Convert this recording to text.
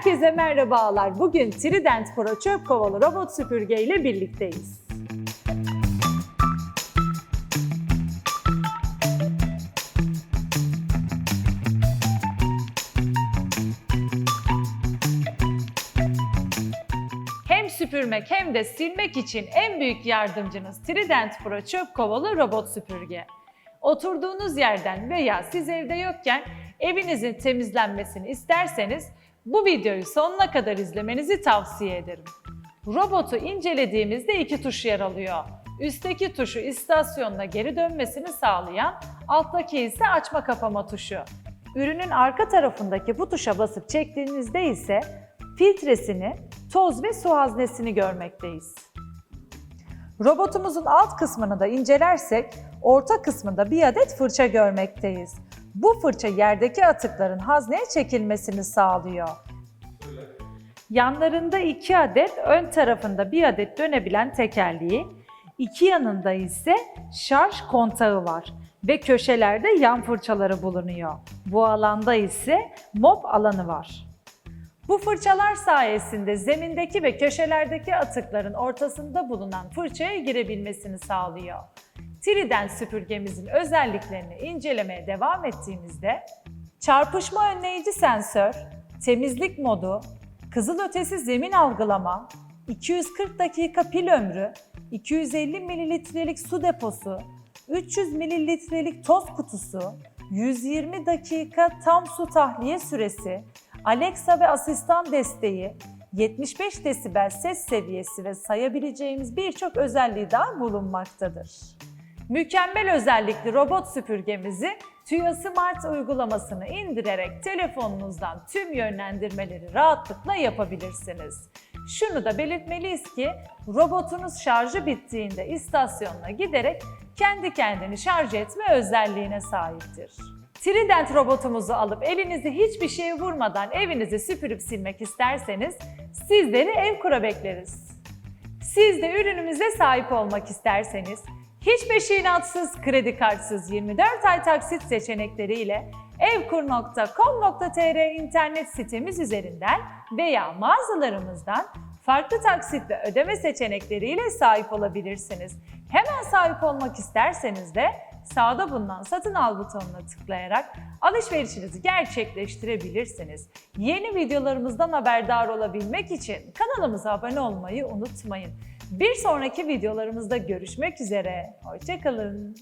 Herkese merhabalar. Bugün Trident Pro çöp kovalı robot süpürge ile birlikteyiz. Hem süpürmek hem de silmek için en büyük yardımcınız Trident Pro çöp kovalı robot süpürge. Oturduğunuz yerden veya siz evde yokken evinizin temizlenmesini isterseniz bu videoyu sonuna kadar izlemenizi tavsiye ederim. Robotu incelediğimizde iki tuş yer alıyor. Üstteki tuşu istasyonuna geri dönmesini sağlayan, alttaki ise açma kapama tuşu. Ürünün arka tarafındaki bu tuşa basıp çektiğinizde ise filtresini, toz ve su haznesini görmekteyiz. Robotumuzun alt kısmını da incelersek orta kısmında bir adet fırça görmekteyiz. Bu fırça yerdeki atıkların hazneye çekilmesini sağlıyor. Yanlarında iki adet, ön tarafında bir adet dönebilen tekerleği, iki yanında ise şarj kontağı var ve köşelerde yan fırçaları bulunuyor. Bu alanda ise mop alanı var. Bu fırçalar sayesinde zemindeki ve köşelerdeki atıkların ortasında bulunan fırçaya girebilmesini sağlıyor. Trident süpürgemizin özelliklerini incelemeye devam ettiğimizde çarpışma önleyici sensör, temizlik modu, kızılötesi zemin algılama, 240 dakika pil ömrü, 250 mililitrelik su deposu, 300 mililitrelik toz kutusu, 120 dakika tam su tahliye süresi, Alexa ve asistan desteği, 75 desibel ses seviyesi ve sayabileceğimiz birçok özelliği daha bulunmaktadır. Mükemmel özellikli robot süpürgemizi TÜYA Smart uygulamasını indirerek telefonunuzdan tüm yönlendirmeleri rahatlıkla yapabilirsiniz. Şunu da belirtmeliyiz ki robotunuz şarjı bittiğinde istasyonuna giderek kendi kendini şarj etme özelliğine sahiptir. Trident robotumuzu alıp elinizi hiçbir şeye vurmadan evinizi süpürüp silmek isterseniz sizleri ev kura bekleriz. Siz de ürünümüze sahip olmak isterseniz hiç peşinatsız, kredi kartsız 24 ay taksit seçenekleriyle evkur.com.tr internet sitemiz üzerinden veya mağazalarımızdan farklı taksit ve ödeme seçenekleriyle sahip olabilirsiniz. Hemen sahip olmak isterseniz de sağda bulunan satın al butonuna tıklayarak alışverişinizi gerçekleştirebilirsiniz. Yeni videolarımızdan haberdar olabilmek için kanalımıza abone olmayı unutmayın. Bir sonraki videolarımızda görüşmek üzere. Hoşçakalın.